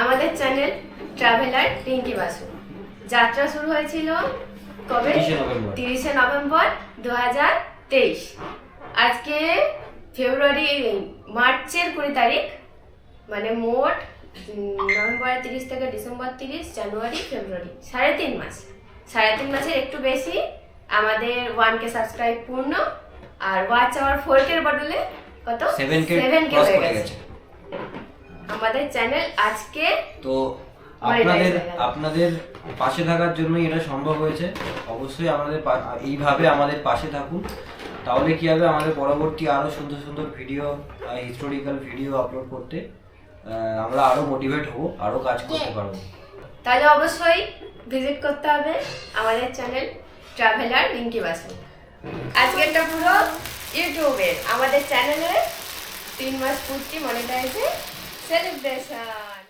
আমাদের channel traveller Rinki Basu. যাত্রা শুরু হয়েছিল কবে? তিরিশে নভেম্বর দু হাজার তেইশ। আজকে ফেব্রুয়ারি মার্চের কুড়ি তারিখ মানে মোট নভেম্বরের তিরিশ থেকে ডিসেম্বর তিরিশ জানুয়ারি ফেব্রুয়ারি সাড়ে তিন মাস। সাড়ে তিন মাসের একটু বেশি আমাদের ওয়ান কে সাবস্ক্রাইব পূর্ণ আর ওয়াচ আওয়ার ফোর কের বদলে কত? 7k 7K ক্রস হয়ে। গেছে। আমাদের চ্যানেল আজকে তো আপনাদের আপনাদের পাশে থাকার জন্য এটা সম্ভব হয়েছে। অবশ্যই আমাদের এইভাবে আমাদের পাশে থাকুন। তাহলে কি হবে? আমাদের পরবর্তী আরও সুন্দর সুন্দর ভিডিও হিস্টোরিক্যাল ভিডিও আপলোড করতে আমরা আরও মোটিভেট হব আরও কাজ করতে পারব। তাহলে অবশ্যই ভিজিট করতে হবে আমাদের চ্যানেল ট্রাভেলার রিঙ্কি বাসু আজকেরটা পুরো ইউটিউবের আমাদের চ্যানেলে তিন মাস পূর্তি মনিটাইজে সেলিব্রেশন